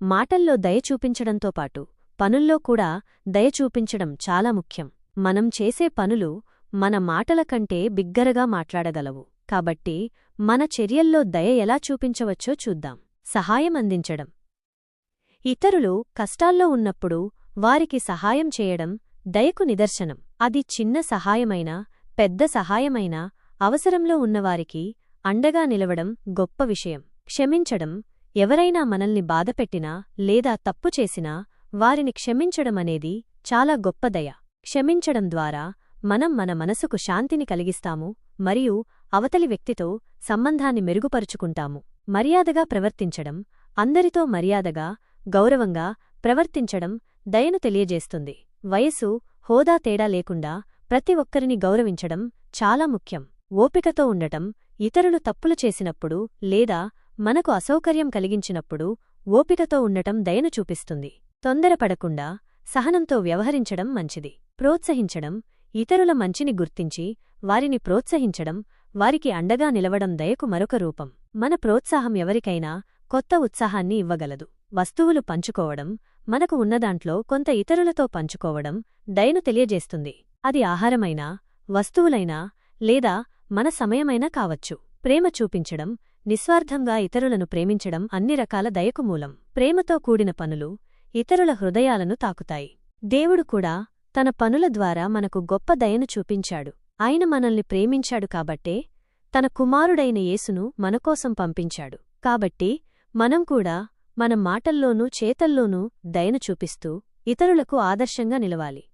మాటల్లో దయ చూపించడంతో పాటు పనుల్లో కూడా దయ చూపించడం చాలా ముఖ్యం. మనం చేసే పనులు మన మాటల కంటే బిగ్గరగా మాట్లాడగలవు. కాబట్టి మన చర్యల్లో దయ ఎలా చూపించవచ్చో చూద్దాం. సహాయం అందించడం. ఇతరులు కష్టాల్లో ఉన్నప్పుడు వారికి సహాయం చేయడం దయకు నిదర్శనం. అది చిన్న సహాయమైనా పెద్ద సహాయమైనా అవసరంలో ఉన్నవారికి అండగా నిలవడం గొప్ప విషయం. క్షమించడం ఎవరైనా మనల్ని బాధపెట్టినా లేదా తప్పు చేసినా వారిని క్షమించడమనేది చాలా గొప్పదయ క్షమించడం ద్వారా మనం మన మనసుకు శాంతిని కలిగిస్తాము మరియు అవతలి వ్యక్తితో సంబంధాన్ని మెరుగుపరుచుకుంటాము. మర్యాదగా ప్రవర్తించడం అందరితో మర్యాదగా గౌరవంగా ప్రవర్తించడం దయను తెలియజేస్తుంది. వయసు హోదా తేడా లేకుండా ప్రతి ఒక్కరిని గౌరవించడం చాలా ముఖ్యం. ఓపికతో ఉండటం ఇతరులు తప్పులు చేసినప్పుడు లేదా మనకు అసౌకర్యం కలిగించినప్పుడు ఓపికతో ఉండటం దయను చూపిస్తుంది. తొందరపడకుండా సహనంతో వ్యవహరించడం మంచిది. ప్రోత్సహించడం ఇతరుల మంచిని గుర్తించి వారిని ప్రోత్సహించడం వారికి అండగా నిలవడం దయకు మరొక రూపం. మన ప్రోత్సాహం ఎవరికైనా కొత్త ఉత్సాహాన్ని ఇవ్వగలదు. వస్తువులు పంచుకోవడం మనకు ఉన్నదాంట్లో కొంత ఇతరులతో పంచుకోవడం దయను తెలియజేస్తుంది. అది ఆహారమైనా వస్తువులైనా లేదా మన సమయమైనా కావచ్చు. ప్రేమ చూపించడం నిస్వార్థంగా ఇతరులను ప్రేమించడం అన్ని రకాల దయకు మూలం. ప్రేమతో కూడిన పనులు ఇతరుల హృదయాలను తాకుతాయి. దేవుడు కూడా తన పనుల ద్వారా మనకు గొప్ప దయను చూపించాడు. ఆయన మనల్ని ప్రేమించాడు కాబట్టే తన కుమారుడైన యేసును మనకోసం పంపించాడు. కాబట్టి మనం కూడా మన మాటల్లోనూ చేతల్లోనూ దయను చూపిస్తూ ఇతరులకు ఆదర్శంగా నిలవాలి.